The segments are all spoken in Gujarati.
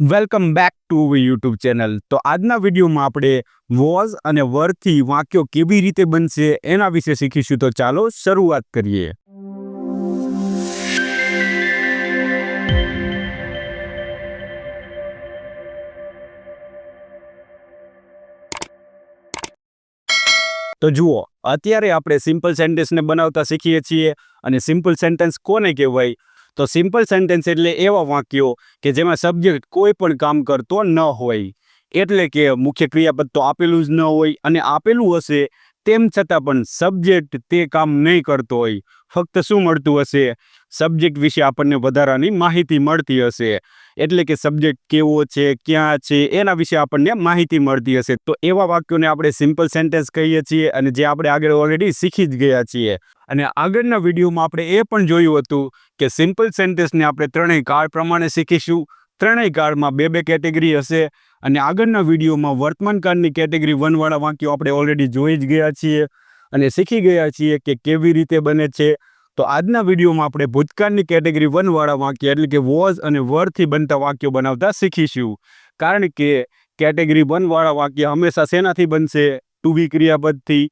Welcome back to YouTube channel તો આજના વિડીયોમાં આપણે વોઝ અને વર્થી વાક્યો કેવી રીતે બનશે એના વિશે શીખીશું. તો ચાલો શરૂઆત કરીએ. તો જુઓ, અત્યારે આપણે સિમ્પલ સેન્ટેન્સને બનાવતા શીખીએ છીએ અને સિમ્પલ સેન્ટેન્સ કોને કહેવાય? તો સિમ્પલ સેન્ટેન્સ એટલે એવા વાક્યો કે જેમાં સબ્જેક્ટ કોઈ પણ કામ કરતો ન હોય. એટલે કે મુખ્ય ક્રિયાપદ તો આપેલું જ ન હોય અને આપેલું હશે તેમ છતાં પણ સબ્જેક્ટ તે કામ નહીં કરતો હોય. ફક્ત શું મળતું હશે? સબ્જેક્ટ વિશે આપણને વધારાની માહિતી મળતી હશે. એટલે કે સબ્જેક્ટ કેવો છે, ક્યાં છે, એના વિશે આપણને માહિતી મળતી હશે. તો એવા વાક્યોને આપણે સિમ્પલ સેન્ટેન્સ કહીએ છીએ અને જે આપણે આગળ ઓલરેડી શીખી જ ગયા છીએ. અને આગળના વિડીયોમાં આપણે એ પણ જોયું હતું કે સિમ્પલ સેન્ટેન્સને આપણે ત્રણેય કાળ પ્રમાણે શીખીશું. ત્રણેય કાળમાં બે બે કેટેગરી હશે અને આગળના વિડીયોમાં વર્તમાન કાળની કેટેગરી વનવાળા વાક્યો આપણે ઓલરેડી જોઈ જ ગયા છીએ અને શીખી ગયા છીએ કે કેવી રીતે બને છે. તો આજના વિડીયોમાં આપણે ભૂતકાળની કેટેગરી વનવાળા વાક્ય એટલે કે વોઝ અને વરથી બનતા વાક્યો બનાવતા શીખીશું. કારણ કે કેટેગરી વનવાળા વાક્ય હંમેશા શેનાથી બનશે? ટુ બી ક્રિયાપદથી.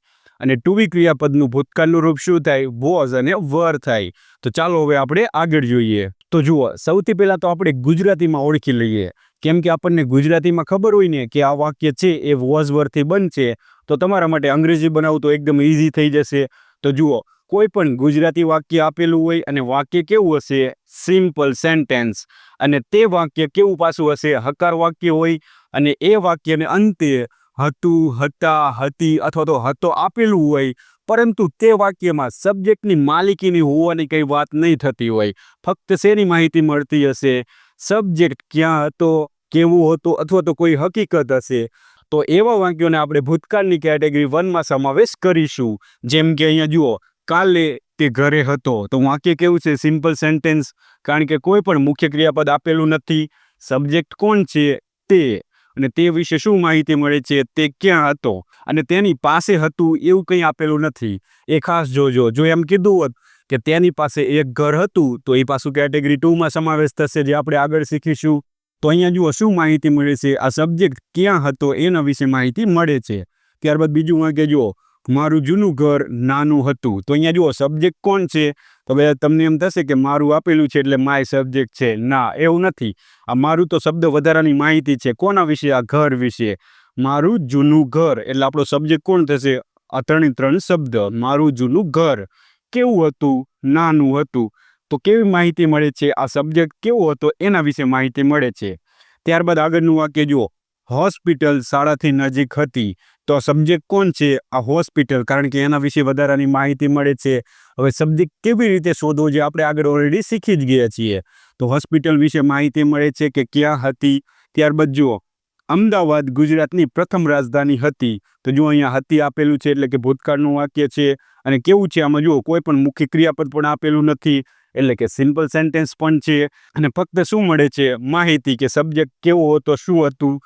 અને ટુ બી ક્રિયાપદનું ભૂતકાળનું રૂપ શું થાય? વોઝ અને વર થાય. તો ચાલો હવે આપણે આગળ જોઈએ. તો જુઓ, સૌથી પહેલાં તો આપણે ગુજરાતીમાં ઓળખી લઈએ. કેમ કે આપણને ગુજરાતીમાં ખબર હોય ને કે આ વાક્ય છે, એ વોઝ વરથી બનશે, તો તમારા માટે અંગ્રેજી બનાવવું તો એકદમ ઇઝી થઈ જશે. તો જુઓ, કોઈ પણ ગુજરાતી વાક્ય આપેલું હોય અને વાક્ય કેવું હશે? સિમ્પલ સેન્ટેન્સ અને તે વાક્ય કેવું પાછું હશે? હકાર વાક્ય હોય. અને એ વાક્યને અંતે હતું, હતા, હતી અથવા તો હતો આપેલું હોય, પરંતુ તે વાક્યમાં સબ્જેક્ટની માલિકીની હોવાની કંઈ વાત નહીં થતી હોય. ફક્ત શેની માહિતી મળતી હશે? સબ્જેક્ટ ક્યાં હતો, કેવું હતો અથવા તો કોઈ હકીકત હશે? તો એવા વાક્યોને આપણે ભૂતકાળની કેટેગરી વનમાં સમાવેશ કરીશું. જેમ કે અહીંયા જુઓ, કાલે તે ઘરે હતો. તો વાક્ય કેવું છે? સિમ્પલ સેન્ટેન્સ કારણ કે કોઈ પણ મુખ્ય ક્રિયાપદ આપેલું નથી. સબ્જેક્ટ કોણ છે? તે. અને તે વિશે શું માહિતી મળે છે તે ક્યાં હતો? અને તેની પાસે હતું એવું કંઈ આપેલું નથી. એ ખાસ જોજો. જો એમ કીધું હોત કે તેની પાસે એક ઘર હતું, તો એ પાછું કેટેગરી ટુમાં સમાવેશ થશે જે આપણે આગળ શીખીશું. તો અહીંયા જુઓ શું માહિતી મળે છે. આ સબ્જેક્ટ ક્યાં હતો એના વિશે માહિતી મળે છે. ત્યારબાદ બીજું વાંકે જુઓ. મારું જૂનું ઘર નાનું હતું. તો અહીંયા જુઓ સબ્જેક્ટ કોણ છે? હવે તમને એમ થશે કે મારું આપેલું છે એટલે માય સબ્જેક્ટ છે. ના, એવું નથી. આ મારું તો શબ્દ વધારાની માહિતી છે. કોના વિશે? આ ઘર વિશે. મારું જૂનું ઘર. એટલે આપણો સબ્જેક્ટ કોણ થશે? આ ત્રણે ત્રણ શબ્દ. મારું જૂનું ઘર. કેવું હતું? નાનું હતું. તો કેવી માહિતી મળે છે? આ સબ્જેક્ટ કેવો હતો? એના વિશે માહિતી મળે છે. ત્યારબાદ આગળનું વાક્ય જુઓ. હોસ્પિટલ શાળાથી નજીક હતી. તો સબ્જેક્ટ કોણ છે આ હોસ્પિટલ કારણ કે એના વિશે વધારાની માહિતી મળે છે. હવે સબ્જેક્ટ કેવી રીતે શોધવો જે આપણે આગળ ઓલરેડી શીખી જ ગયા છીએ. તો હોસ્પિટલ વિશે માહિતી મળે છે કે ક્યાં હતી? ત્યારબાદ જુઓ. અમદાવાદ ગુજરાતની પ્રથમ રાજધાની હતી. તો જો અહીંયા હતી આપેલું છે એટલે કે ભૂતકાળનું વાક્ય છે. અને કેવું છે? આમાં જુઓ, કોઈ પણ મુખ્ય ક્રિયાપદ પણ આપેલું નથી. એટલે કે સિમ્પલ સેન્ટેન્સ પણ છે. અને ફક્ત શું મળે છે? માહિતી કે સબ્જેક્ટ કેવો હતો, શું હતું?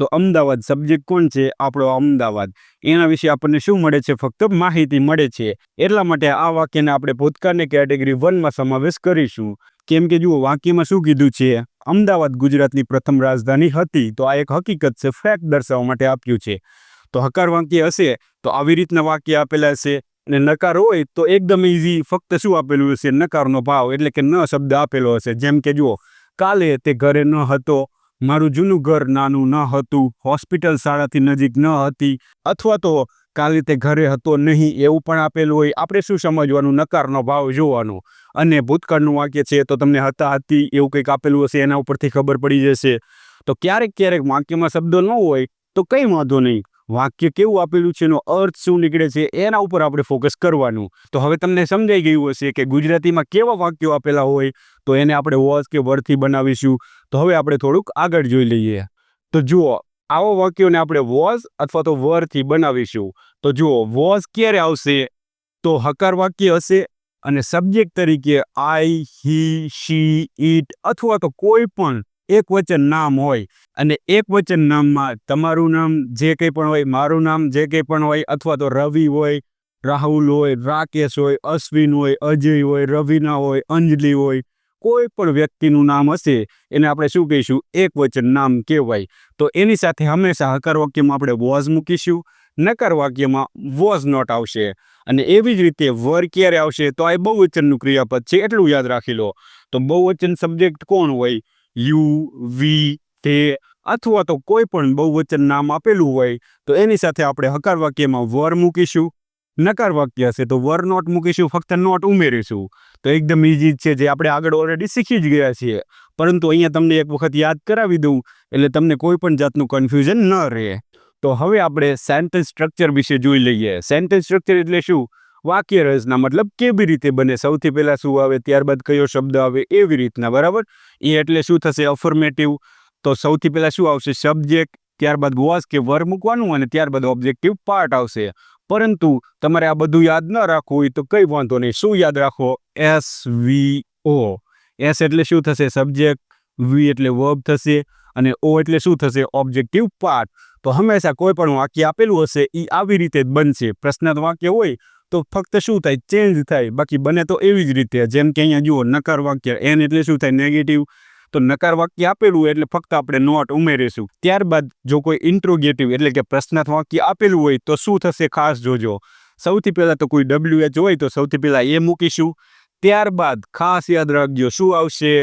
તો અમદાવાદ સબ્જેક્ટ કોણ છે? આપણો અમદાવાદ. એના વિશે આપણને શું મળે છે? ફક્ત માહિતી મળે છે. એટલા માટે આ વાક્યને આપણે ભૂતકાળની કેટેગરી વનમાં સમાવેશ કરીશું. કેમ કે જુઓ, વાક્યમાં શું કીધું છે? અમદાવાદ ગુજરાતની પ્રથમ રાજધાની હતી. તો આ એક હકીકત છે ફેક્ટ દર્શાવવા માટે આપ્યું છે. તો હકાર વાક્ય હશે, તો આવી રીતના વાક્ય આપેલા હશે. અને નકાર હોય, તો એકદમ ઇઝી ફક્ત શું આપેલું હશે? નકારનો ભાવ, એટલે કે ન શબ્દ આપેલો હશે. જેમ કે જુઓ, કાલે તે ઘરે ન હતો. મારું જૂનું ઘર નાનું ન હતું, હોસ્પિટલ શાળાથી નજીક ન હતી, અથવા તો કાલે તે ઘરે હતો નહીં એવું પણ આપેલું હોય, આપણે શું સમજવાનું? નકારનો ભાવ જોવાનો. અને ભૂતકાળનું વાક્ય છે તો તમને હતા હતી, એવું કંઈક આપેલું હશે, એના ઉપરથી ખબર પડી જશે. તો ક્યારેક ક્યારેક વાક્યમાં શબ્દો ન હોય, તો કંઈ વાંધો નહીં. વાક્ય કેવું આપેલું છે, એનો અર્થ શું નીકળે છે, એના ઉપર આપણે ફોકસ કરવાનું. તો હવે તમને સમજાઈ ગયું હશે કે ગુજરાતીમાં કેવા વાક્યો આપેલા હોય, તો એને આપણે વોઝ કે વર્ડથી બનાવીશું. તો હવે આપણે થોડુંક આગળ જોઈ લઈએ. તો જુઓ, આવા વાક્યોને આપણે વોઝ અથવા તો વરથી બનાવીશું. તો જુઓ વોઝ ક્યારે આવશે? તો હકાર વાક્ય હશે અને સબ્જેક્ટ તરીકે આઈ હી શી ઇટ અથવા તો કોઈ પણ એક વચન નામ હોય અને એક વચન નામમાં તમારું નામ જે કંઈ પણ હોય, મારું નામ જે કંઈ પણ હોય અથવા તો રવિ હોય, રાહુલ હોય, રાકેશ હોય, અશ્વિન હોય, અજય હોય, રવિના હોય, અંજલિ હોય, કોઈ પણ વ્યક્તિનું નામ હશે એને આપણે શું કહીશું? એક વચન નામ કહેવાય. તો એની સાથે હંમેશા હકાર વાક્યમાં આપણે વોઝ મૂકીશું, નકાર વાક્યમાં વોઝ નોટ આવશે. અને એવી જ રીતે વર ક્યારે આવશે? તો આ બહુવચનનું ક્રિયાપદ છે, એટલું યાદ રાખી લો. તો બહુવચન સબ્જેક્ટ કોણ હોય? યુ, વી, તે અથવા તો કોઈ પણ બહુવચન નામ આપેલું હોય, તો એની સાથે આપણે હકાર વાક્યમાં વર મૂકીશું. નકાર વાક્ય હશે તો વર નોટ મૂકીશું, ફક્ત નોટ ઉમેરીશું. તો એકદમ ઇઝી છે, જે આપણે આગળ ઓલરેડી શીખી જ ગયા છીએ. પરંતુ અહીંયા તમને એક વખત યાદ કરાવી દઉં, એટલે તમને કોઈ પણ જાતનું કન્ફ્યુઝન ન રહે. તો હવે આપણે સેન્ટેન્સ સ્ટ્રક્ચર વિશે જોઈ લઈએ. સેન્ટેન્સ સ્ટ્રક્ચર એટલે શું? વાક્ય રચના મતલબ કેવી રીતે બને? સૌથી પહેલાં શું આવે? ત્યારબાદ કયો શબ્દ આવે? એવી રીતના, બરાબર? એ એટલે શું થશે? અફર્મેટિવ તો સૌથી પહેલાં શું આવશે? સબ્જેક્ટ ત્યારબાદ વોઝ કે વર મૂકવાનું અને ત્યારબાદ ઓબ્જેક્ટિવ પાર્ટ આવશે. પરંતુ તમારે આ બધું યાદ ન રાખવું હોય તો કંઈ વાંધો નહીં. શું યાદ રાખો? એસ વી ઓ એસ એટલે શું થશે? સબ્જેક્ટ વી એટલે વર્બ થશે અને ઓ એટલે શું થશે? ઓબ્જેક્ટિવ પાર્ટ તો હંમેશા કોઈ પણ વાક્ય આપેલું હશે એ આવી રીતે જ બનશે. પ્રશ્નાર્થ વાક્ય હોય તો ફક્ત શું થાય? ચેન્જ થાય. બાકી બને તો એવી જ રીતે. જેમ કે અહીંયા જુઓ, નકાર વાક્ય એન એટલે શું થાય? નેગેટિવ તો નકાર વાક્ય આપેલું એટલે ફક્ત આપણે નોટ ઉમેરીશું. ત્યારબાદ જો કોઈ ઇન્ટ્રોગેટિવ એટલે કે પ્રશ્નાર્થ વાક્ય આપેલું હોય, તો શું થશે ખાસ જોજો. સૌથી પહેલાં તો કોઈ ડબલ્યુ એચ હોય, તો સૌથી પહેલાં એ મૂકીશું. ત્યારબાદ ખાસ યાદ રાખજો, શું આવશે?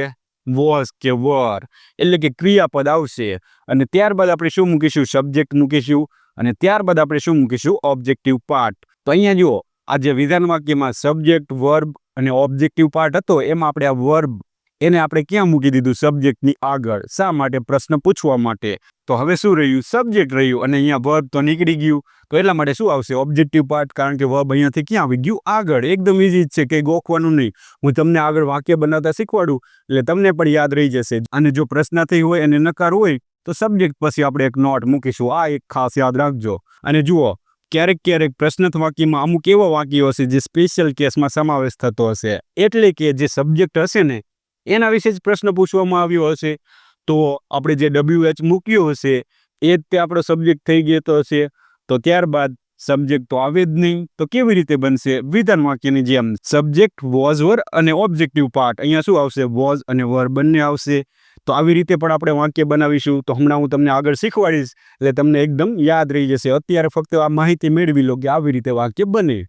વોઝ કે વર એટલે કે ક્રિયાપદ આવશે. અને ત્યારબાદ આપણે શું મૂકીશું? સબ્જેક્ટ મૂકીશું. અને ત્યારબાદ આપણે શું મૂકીશું? ઓબ્જેક્ટિવ પાર્ટ તો અહીંયા જુઓ આ જે વિધાન વાક્યમાં સબ્જેક્ટ વર્બ અને ઓબ્જેક્ટિવ પાર્ટ હતો, એમાં આપણે આ વર્બ એને આપણે ક્યાં મૂકી દીધું? સબ્જેક્ટની આગળ. શા માટે? પ્રશ્ન પૂછવા માટે. તો હવે શું રહ્યું? સબ્જેક્ટ રહ્યું અને અહીંયા વર્બ તો નીકળી ગયું. તો એટલા માટે શું આવશે? ઓબ્જેક્ટિવ પાર્ટ કારણ કે વર્બ અહીંયાથી ક્યાં આવી ગયું? આગળ. એકદમ ઇઝી જ છે. કંઈ ગોખવાનું નહીં. હું તમને આગળ વાક્ય બનાવતા શીખવાડું. એટલે તમને પણ યાદ રહી જશે. અને જો પ્રશ્ન થઈ હોય અને નકાર હોય, તો સબ્જેક્ટ પછી આપણે એક નોટ મૂકીશું. આ એક ખાસ યાદ રાખજો. અને જુઓ ક્યારેક ક્યારેક પ્રશ્નાર્થ વાક્યમાં અમુક એવા વાક્યો હશે જે સ્પેશિયલ કેસમાં સમાવેશ થતો હશે. એટલે કે જે સબ્જેક્ટ હશે ને, એના વિશે જ પ્રશ્ન પૂછવામાં આવ્યો હશે. તો આપણે જે ડબલ્યુ એચ મૂક્યો હશે, એ જ તે આપણો સબ્જેક્ટ થઈ ગયો હશે. તો ત્યારબાદ સબ્જેક્ટ તો આવે જ નહીં. તો કેવી રીતે બનશે? વિધાન વાક્યની જેમ સબ્જેક્ટ વોઝ વર અને ઓબ્જેક્ટિવ પાર્ટ અહીંયા શું આવશે? વોઝ અને વર બંને આવશે. તો આવી રીતે પણ આપણે વાક્ય બનાવીશું. તો હમણાં હું તમને આગળ શીખવાડીશ, એટલે તમને એકદમ યાદ રહી જશે. અત્યારે ફક્ત આ માહિતી મેળવી લો કે આવી રીતે વાક્ય બને.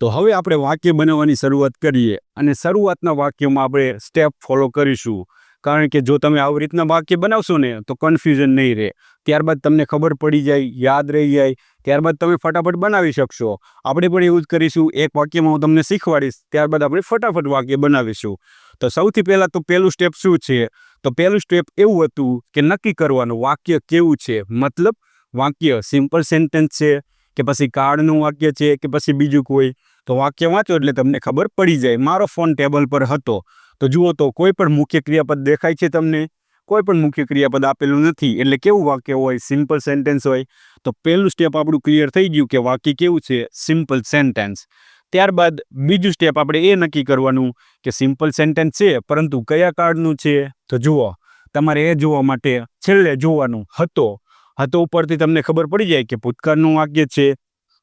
તો હવે આપણે વાક્ય બનાવવાની શરૂઆત કરીએ અને શરૂઆતના વાક્યમાં આપણે સ્ટેપ ફોલો કરીશું. કારણ કે જો તમે આવી રીતના વાક્ય બનાવશો ને, તો કન્ફ્યુઝન નહીં રહે. ત્યારબાદ તમને ખબર પડી જાય, યાદ રહી જાય ત્યારબાદ તમે ફટાફટ બનાવી શકશો. આપણે પણ એવું જ કરીશું, એક વાક્યમાં હું તમને શીખવાડીશ, ત્યારબાદ આપણે ફટાફટ વાક્ય બનાવીશું. તો સૌથી પહેલાં તો પહેલું સ્ટેપ શું છે? તો પહેલું સ્ટેપ એવું હતું કે નક્કી કરવાનું, વાક્ય કેવું છે? મતલબ વાક્ય સિમ્પલ સેન્ટેન્સ છે, કે પછી કાર્ડનું વાક્ય છે, કે પછી બીજું કોઈ. તો વાક્ય વાંચો એટલે તમને ખબર પડી જાય. મારો ફોન ટેબલ પર હતો. તો જુઓ તો કોઈ પણ મુખ્ય ક્રિયાપદ દેખાય છે તમને? કોઈ પણ મુખ્ય ક્રિયાપદ આપેલું નથી. એટલે કેવું વાક્ય હોય? સિમ્પલ સેન્ટેન્સ હોય. તો પહેલું સ્ટેપ આપણું ક્લિયર થઈ ગયું કે વાક્ય કેવું છે? સિમ્પલ સેન્ટેન્સ ત્યારબાદ બીજું સ્ટેપ આપણે એ નક્કી કરવાનું કે સિમ્પલ સેન્ટેન્સ છે, પરંતુ કયા કાળનું છે? તો જુઓ, તમારે એ જોવા માટે છેલ્લે જોવાનું હતો. હતો ઉપરથી તમને ખબર પડી જાય કે ભૂતકાળનું વાક્ય છે.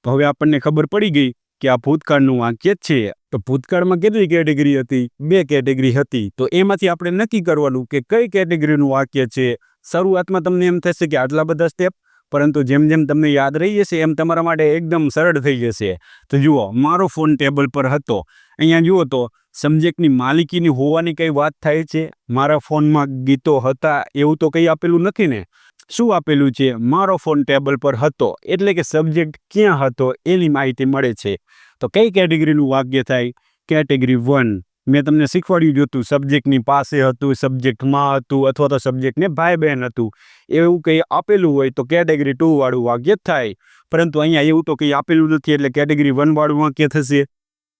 તો હવે આપણને ખબર પડી ગઈ કે આ ભૂતકાળનું વાક્ય છે. તો ભૂતકાળમાં કેટલી કેટેગરી હતી? બે કેટેગરી હતી. તો એમાંથી આપણે નક્કી કરવાનું કે કઈ કેટેગરીનું વાક્ય છે? શરૂઆતમાં તમને એમ થશે કે આટલા બધા સ્ટેપ પરંતુ જેમ જેમ તમને યાદ રહી જશે, એમ તમારા માટે એકદમ સરળ થઈ જશે. તો જુઓ, મારો ફોન ટેબલ પર હતો. અહીંયા જુઓ તો સબ્જેક્ટની માલિકીની હોવાની કઈ વાત થાય છે? મારા ફોનમાં ગીતો હતા, એવું તો કંઈ આપેલું નથી ને? શું આપેલું છે? મારો ફોન ટેબલ પર હતો, એટલે કે સબ્જેક્ટ ક્યાં હતો, એની માહિતી મળે છે. તો કઈ કેટેગરીનું વાક્ય થાય? કેટેગરી વન મેં તમને શીખવાડ્યું હતું સબ્જેક્ટની પાસે હતું સબ્જેક્ટમાં હતું, અથવા તો સબ્જેક્ટને ભાઈ બહેન હતું. એવું કંઈ આપેલું હોય તો કેટેગરી ટુ વાળું વાક્ય થાય. પરંતુ અહીંયા એવું તો કંઈ આપેલું નથી, એટલે કેટેગરી વનવાળું વાક્ય થશે.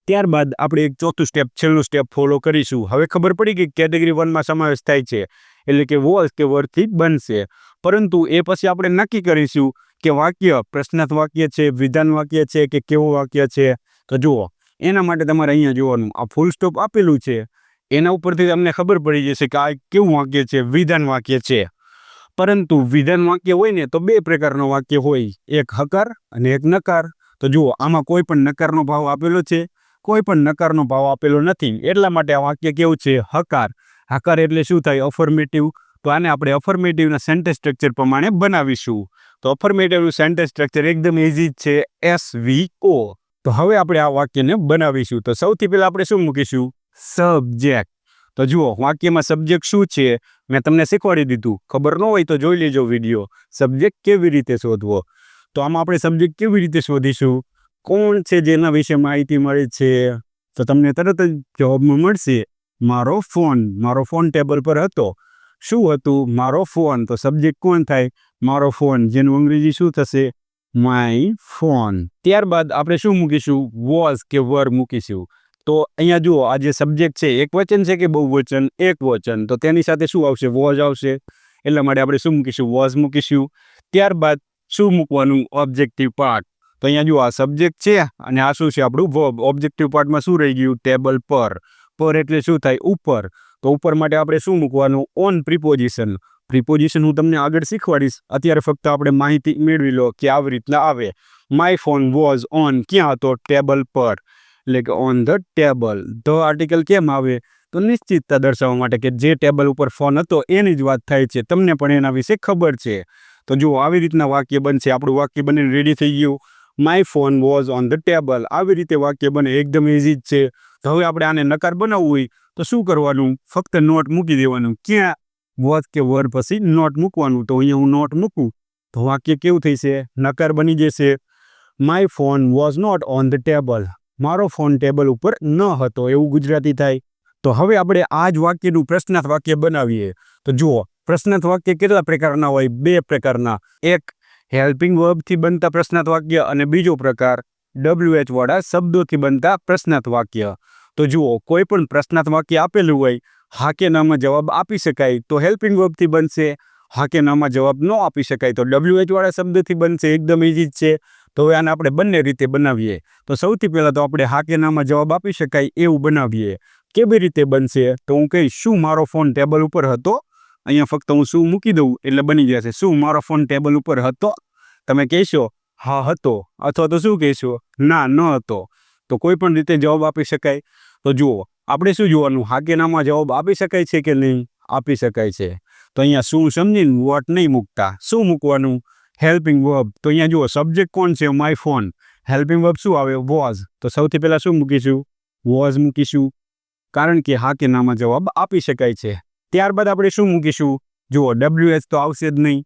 ત્યારબાદ આપણે એક ચોથું સ્ટેપ છેલ્લું સ્ટેપ ફોલો કરીશું. હવે ખબર પડી કે કેટેગરી વનમાં સમાવેશ થાય છે, એટલે કે વોલ્સ કે વર્ડથી બનશે. પરંતુ એ પછી આપણે નક્કી કરીશું કે વાક્ય પ્રશ્નાર્થ વાક્ય છે, વિધાન વાક્ય છે કે કેવું વાક્ય છે. તો જુઓ એના માટે તમારે અહીંયા જોવાનું. આ ફૂલ સ્ટોપ આપેલું છે. એના ઉપરથી તમને ખબર પડી જશે કે આ કેવું વાક્ય છે? વિધાન વાક્ય છે. પરંતુ વિધાન વાક્ય હોય ને તો બે પ્રકારનો વાક્ય હોય. એક હકાર અને એક નકાર. તો જુઓ, આમાં કોઈ પણ નકારનો ભાવ આપેલો છે, કોઈ પણ નકારનો ભાવ આપેલો નથી. એટલા માટે આ વાક્ય કેવું છે? હકાર. હકાર એટલે શું થાય? અફર્મેટિવ તો આને આપણે અફર્મેટિવના સેન્ટેન્સ સ્ટ્રક્ચર પ્રમાણે બનાવીશું. તો અફર્મેટિવનું સેન્ટેન્સ સ્ટ્રક્ચર એકદમ ઇઝી છે. એસ વી ઓ તો હવે આપણે આ વાક્યને બનાવીશું. તો સૌથી પહેલાં આપણે શું મૂકીશું? સબ્જેક્ટ. તો જુઓ, વાક્યમાં સબ્જેક્ટ શું છે? મેં તમને શીખવાડી દીધું. ખબર ન હોય તો જોઈ લેજો વીડિયો. સબ્જેક્ટ કેવી રીતે શોધવો? તો આમાં આપણે સબ્જેક્ટ કેવી રીતે શોધીશું? કોણ છે જેના વિશે માહિતી મળે છે? તો તમને તરત જ જવાબમાં મળશે, મારો ફોન. મારો ફોન ટેબલ પર હતો. શું હતું? મારો ફોન. તો સબ્જેક્ટ કોણ થાય? મારો ફોન. જેનું અંગ્રેજી શું થશે? માય ફોન ત્યારબાદ આપણે શું મૂકીશું? વોઝ કે વર મૂકીશું. તો અહીંયા જુઓ, આ જે સબ્જેક્ટ છે, એક વચન છે કે બહુ વચન એક વચન. તો તેની સાથે શું આવશે? વોઝ આવશે. એટલા માટે આપણે શું મૂકીશું? વોઝ મૂકીશું. ત્યારબાદ શું મૂકવાનું? ઓબ્જેક્ટિવ પાર્ટ તો અહીંયા જુઓ, આ સબ્જેક્ટ છે અને આ શું છે? આપણું વર્બ ઓબ્જેક્ટિવ પાર્ટમાં શું રહી ગયું? ટેબલ પર. પર એટલે શું થાય? ઉપર. તો ઉપર માટે આપણે શું મૂકવાનું? ઓન પ્રિપોઝિશન પ્રિપોઝિશન હું તમને આગળ શીખવાડીશ. અત્યારે ફક્ત આપણે માહિતી મેળવી લો કે આવી રીતના આવે. માય ફોન વોઝ ઓન ક્યાં હતો? ટેબલ પર. એટલે કે on the table the article કેમ આવે? તો નિશ્ચિતતા દર્શાવવા માટે કે જે ટેબલ ઉપર ફોન હતો, એની જ વાત થાય છે. તમને પણ એના વિશે ખબર છે. તો જુઓ, આવી રીતના વાક્ય બનશે. આપણું વાક્ય બનીને રેડી થઈ ગયું. My phone was on the table આવી રીતે વાક્ય બને. એકદમ ઇઝી જ છે. તો હવે આપણે આને નકાર બનાવવું હોય તો શું કરવાનું? ફક્ત નોટ મૂકી દેવાનું. ક્યાં વોઝ કે વર પછી નોટ મૂકવાનું. તો અહીંયા હું નોટ મૂકું. તો વાક્ય કેવું થશે નકાર બની જશે. My phone was not on the table મારો ફોન ટેબલ ઉપર ન હતો. એવું ગુજરાતી થાય. તો હવે આપણે આ જ વાક્યનું પ્રશ્નાર્થ વાક્ય બનાવીએ. તો જુઓ, પ્રશ્નાર્થ વાક્ય કેટલા પ્રકારના હોય? બે પ્રકારના. એક હેલ્પિંગ વર્બથી બનતા પ્રશ્નાર્થ વાક્ય અને બીજો પ્રકાર ડબલ્યુએચ વાળા શબ્દોથી બનતા પ્રશ્નાર્થ વાક્ય. તો જુઓ, કોઈ પણ પ્રશ્નાર્થ વાક્ય આપેલું હોય હા કે નામાં જવાબ આપી શકાય તો હેલ્પિંગ વર્બથી બનશે. હા કે નામાં જવાબ ન આપી શકાય તો ડબલ્યુ એચ શબ્દથી બનશે. એકદમ ઇઝી જ છે. તો હવે આને આપણે બંને રીતે બનાવીએ. તો સૌથી પહેલાં તો આપણે હા કે નામાં જવાબ આપી શકાય એવું બનાવીએ. કેવી રીતે બનશે? તો હું કહીશ, શું મારો ફોન ટેબલ ઉપર હતો? અહીંયા ફક્ત હું શું મૂકી દઉં? એટલે બની જશે શું મારો ફોન ટેબલ ઉપર હતો? તમે કહેશો, હા, હતો. અથવા તો શું કહેશો, ના, ન હતો. તો કોઈ પણ રીતે જવાબ આપી શકાય. તો જુઓ આપણે શું જોવાનું? હા કે નામાં જવાબ આપી શકાય છે કે નહીં? આપી શકાય છે. તો અહીંયા શું સમજીને વોટ નહીં મૂકતા? શું મૂકવાનું? હેલ્પિંગ વર્બ તો અહીંયા જુઓ સબ્જેક્ટ કોણ છે? માય ફોન હેલ્પિંગ વર્બ શું આવે? વોઝ તો સૌથી પહેલાં શું મૂકીશું? વોઝ મૂકીશું. કારણ કે હા કે નામાં જવાબ આપી શકાય છે. ત્યારબાદ આપણે શું મૂકીશું? જુઓ ડબલ્યુ તો આવશે જ નહીં.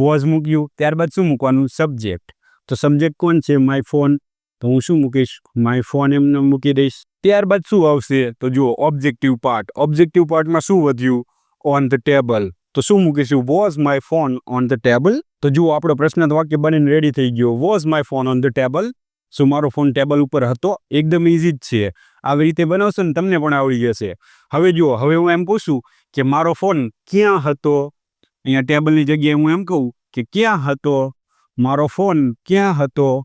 વોઝ મૂક્યું. ત્યારબાદ શું મૂકવાનું? સબ્જેક્ટ તો સબ્જેક્ટ કોણ છે? માય ફોન તો હું શું મૂકીશ? માય ફોન એમને મૂકી દઈશ. ત્યારબાદ શું આવશે? તો જુઓ ઓબ્જેક્ટિવ પાર્ટ ઓબ્જેક્ટિવ પાર્ટમાં શું વધ્યું? ઓન ધ ટેબલ તો શું મૂકીશું? Was my phone on the table તો જુઓ, આપણો પ્રશ્ન વાક્ય બનીને રેડી થઈ ગયો. Was my phone on the table શું મારો ફોન ટેબલ ઉપર હતો? એકદમ ઇઝી જ છે. આવી રીતે બનાવશો ને તમને પણ આવડી જશે. હવે જુઓ, હવે હું એમ પૂછું કે મારો ફોન ક્યાં હતો? અહીંયા ટેબલની જગ્યાએ હું એમ કહું કે ક્યાં હતો? મારો ફોન ક્યાં હતો?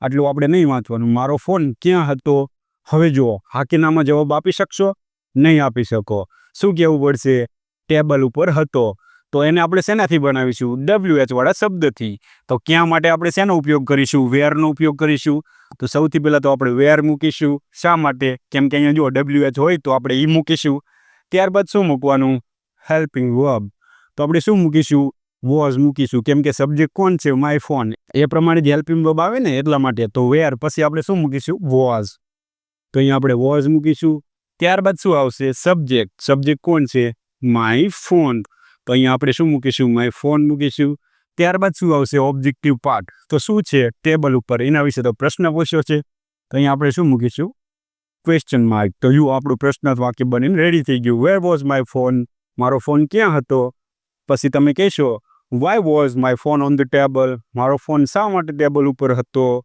આટલું આપણે નહીં વાંચવાનું. મારો ફોન ક્યાં હતો? હવે જુઓ. હાકીનામાં જવાબ આપી શકશો? નહીં આપી શકો. શું કહેવું પડશે? ટેબલ ઉપર હતો. તો એને આપણે શેનાથી બનાવીશું? ડબલ્યુ એચવાળા શબ્દથી. તો ક્યાં માટે આપણે શેનો ઉપયોગ કરીશું? વેરનો ઉપયોગ કરીશું? તો સૌથી પહેલાં તો આપણે વેર મૂકીશું. શા માટે? કેમ કે અહીંયા જો ડબલ્યુ એચ હોય તો આપણે એ મૂકીશું. ત્યારબાદ શું મૂકવાનું? હેલ્પિંગ વર્બ તો આપણે શું મૂકીશું? વોઝ મૂકીશું. કેમ કે સબ્જેક્ટ કોણ છે? માય ફોન એ પ્રમાણે જ હેલ્પિંગ વર્બ આવે ને એટલા માટે. તો વેર પછી આપણે શું મૂકીશું? વોઝ તો અહીંયા આપણે વોઝ મૂકીશું. ત્યારબાદ શું આવશે? સબ્જેક્ટ સબ્જેક્ટ કોણ છે? માય ફોન તો અહીંયા આપણે શું મૂકીશું? માય ફોન મૂકીશું. ત્યારબાદ શું આવશે? ઓબ્જેક્ટિવ પાર્ટ તો શું છે? ટેબલ ઉપર. એના વિશે તો પ્રશ્ન પૂછ્યો છે. તો અહીંયા આપણે શું મૂકીશું? ક્વેશ્ચન માર્ક તો યુ આપણું પ્રશ્ન વાક્ય બનીને રેડી થઈ ગયું. વેર વોઝ માય ફોન મારો ફોન ક્યાં હતો? પછી તમે કહેશો why was my phone on the table મારો ફોન શા માટે ટેબલ ઉપર હતો?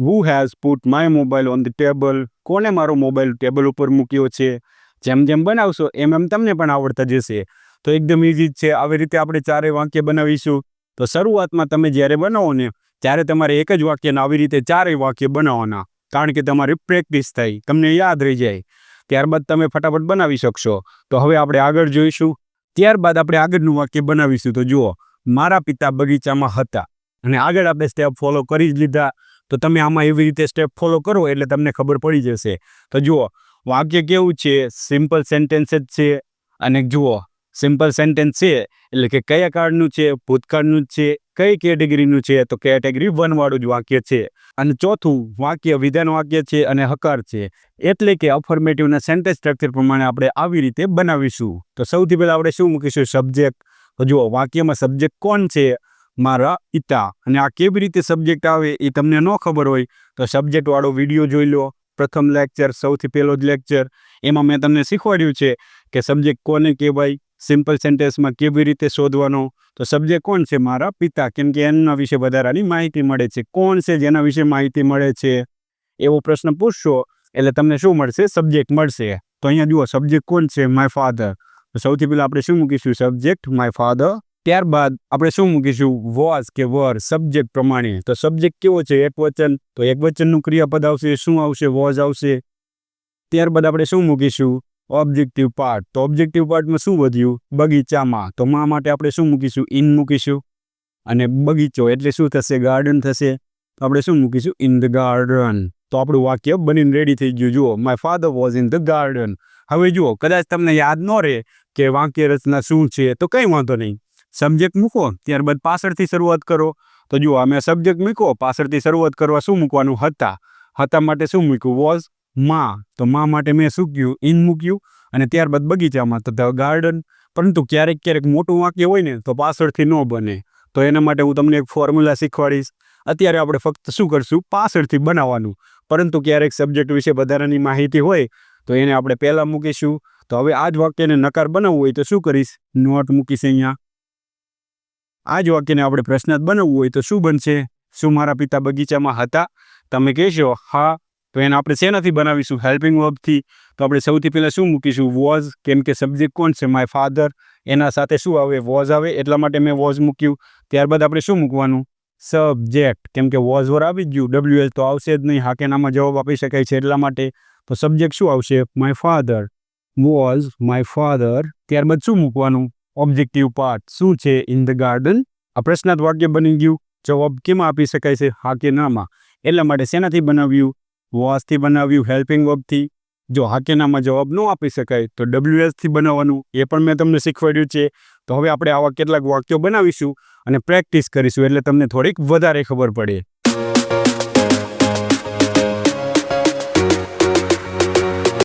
Who has put my mobile on the table કોને મારો મોબાઈલ ટેબલ ઉપર મૂક્યો છે? જેમ જેમ બનાવશો, એમ એમ તમને પણ આવડતા જશે. તો એકદમ ઇઝી જ છે. આવી રીતે આપણે ચારેય વાક્ય બનાવીશું. તો શરૂઆતમાં તમે જ્યારે બનાવો ને, ત્યારે તમારે એક જ વાક્યને આવી રીતે ચારેય વાક્ય બનાવવાના. કારણ કે તમારી પ્રેક્ટિસ થાય. તમને યાદ રહી જાય. ત્યારબાદ તમે ફટાફટ બનાવી શકશો. તો હવે આપણે આગળ જોઈશું. ત્યારબાદ આપણે આગળનું વાક્ય બનાવીશું. તો જુઓ. મારા પિતા બગીચામાં હતા. અને આગળ આપણે સ્ટેપ ફોલો કરી જ લીધા. તો તમે આમાં એવી રીતે સ્ટેપ ફોલો કરો એટલે તમને ખબર પડી જશે. તો જુઓ, વાક્ય કેવું છે? સિમ્પલ સેન્ટેન્સ જ છે. અને જુઓ સિમ્પલ સેન્ટેન્સ છે એટલે કે કયા કાળનું છે? ભૂતકાળનું છે. કઈ કેટેગરીનું છે? તો કેટેગરી વનવાળું જ વાક્ય છે. અને ચોથું, વાક્ય, વિધાન વાક્ય છે અને હકાર છે. એટલે કે અફર્મેટિવના સેન્ટેન્સ સ્ટ્રક્ચર પ્રમાણે આપણે આવી રીતે બનાવીશું. તો સૌથી પહેલાં આપણે શું મૂકીશું? સબ્જેક્ટ તો જુઓ, વાક્યમાં સબ્જેક્ટ કોણ છે? મારા પિતા. અને આ કેવી રીતે સબ્જેક્ટ આવે એ તમને ન ખબર હોય, તો સબ્જેક્ટવાળો વીડિયો જોઈ લો. પ્રથમ લેક્ચર સૌથી પહેલો જ લેક્ચર એમાં મેં તમને શીખવાડ્યું છે કે સબ્જેક્ટ કોને કહેવાય? સિમ્પલ સેન્ટેન્સમાં કેવી રીતે શોધવાનો? તો સબ્જેક્ટ કોણ છે? મારા પિતા. કેમ કે એમના વિશે વધારાની માહિતી મળે છે. કોણ છે? જેના વિશે માહિતી મળે છે? એવો પ્રશ્ન પૂછશો, એટલે તમને શું મળશે? સબ્જેક્ટ મળશે. તો અહીંયા જુઓ સબ્જેક્ટ કોણ છે? માય ફાધર તો સૌથી પહેલાં આપણે શું મૂકીશું? સબ્જેક્ટ માય ફાધર ત્યારબાદ આપણે શું મૂકીશું? વોઝ કે વર સબ્જેક્ટ પ્રમાણે. તો સબ્જેક્ટ કેવો છે? એક વચન. તો એક વચનનું ક્રિયાપદ આવશે. શું આવશે? વોઝ આવશે. ત્યારબાદ આપણે શું મૂકીશું? ઓબ્જેક્ટિવ પાર્ટ તો ઓબ્જેક્ટિવ પાર્ટમાં શું વધ્યું? બગીચામાં. તો માં માટે આપણે શું મૂકીશું? ઇન મૂકીશું. અને બગીચો એટલે શું થશે? ગાર્ડન થશે. તો આપણે શું મૂકીશું? ઇન ધ ગાર્ડન તો આપણું વાક્ય બનીને રેડી થઈ ગયું. જુઓ my father was in the garden હવે જુઓ, કદાચ તમને યાદ ન રહે કે વાક્ય રચના શું છે, તો કંઈ વાંધો નહીં. સબ્જેક્ટ મૂકો, ત્યારબાદ પાછળથી શરૂઆત કરો. તો જુઓ અમે સબ્જેક્ટ મૂકો પાછળથી શરૂઆત કરવા શું મૂકવાનું હતા? હતા માટે શું મૂક્યું? વોઝમાં. તો માં માટે મેં શું કહ્યું? ઇન મૂક્યું. અને ત્યારબાદ બગીચામાં તો ગાર્ડન પરંતુ ક્યારેક ક્યારેક મોટું વાક્ય હોય ને, તો પાછળથી ન બને. તો એના માટે હું તમને એક ફોર્મ્યુલા શીખવાડીશ. અત્યારે આપણે ફક્ત શું કરશું? પાછળથી બનાવવાનું. પરંતુ ક્યારેક સબ્જેક્ટ વિશે વધારાની માહિતી હોય, તો એને આપણે પહેલાં મૂકીશું. તો હવે આ જ વાક્યને નકાર બનાવવું હોય તો શું કરીશ? નોટ મૂકીશ અહીંયા. આ જ વાક્યને આપણે પ્રશ્નાર્થ બનાવવું હોય તો શું બનશે? શું મારા પિતા બગીચામાં હતા? તમે કહેશો, હા. તો એને આપણે શેનાથી બનાવીશું? હેલ્પિંગ વર્બથી તો આપણે સૌથી પહેલાં શું મૂકીશું? વોઝ કેમ કે સબ્જેક્ટ કોણ છે? માય ફાધર એના સાથે શું આવે? વોઝ આવે. એટલા માટે મેં વોઝ મૂક્યું. ત્યારબાદ આપણે શું મૂકવાનું? સબ્જેક્ટ કેમ કે વોઝ વર આવી ગયું. ડબલ્યુએલ તો આવશે જ નહીં. હા કે નામાં જવાબ આપી શકાય છે એટલા માટે. તો સબ્જેક્ટ શું આવશે? My father was my father ત્યારબાદ શું મૂકવાનું? ઓબ્જેક્ટિવ પાર્ટ શું છે? ઇન ધ ગાર્ડન આ પ્રશ્નાર્થ વાક્ય બની ગયું. જવાબ કેમાં આપી શકાય છે? હા કે નામાં? એટલા માટે શેનાથી બનાવ્યું? વોઝથી બનાવ્યું હેલ્પિંગ વર્બથી જો હા કે નામાં જવાબ ન આપી શકાય, તો ડબલ્યુ એસથી બનાવવાનું. એ પણ મેં તમને શીખવાડ્યું છે. તો હવે આપણે આવા કેટલાક વાક્યો બનાવીશું અને પ્રેક્ટિસ કરીશું, એટલે તમને થોડીક વધારે ખબર પડે.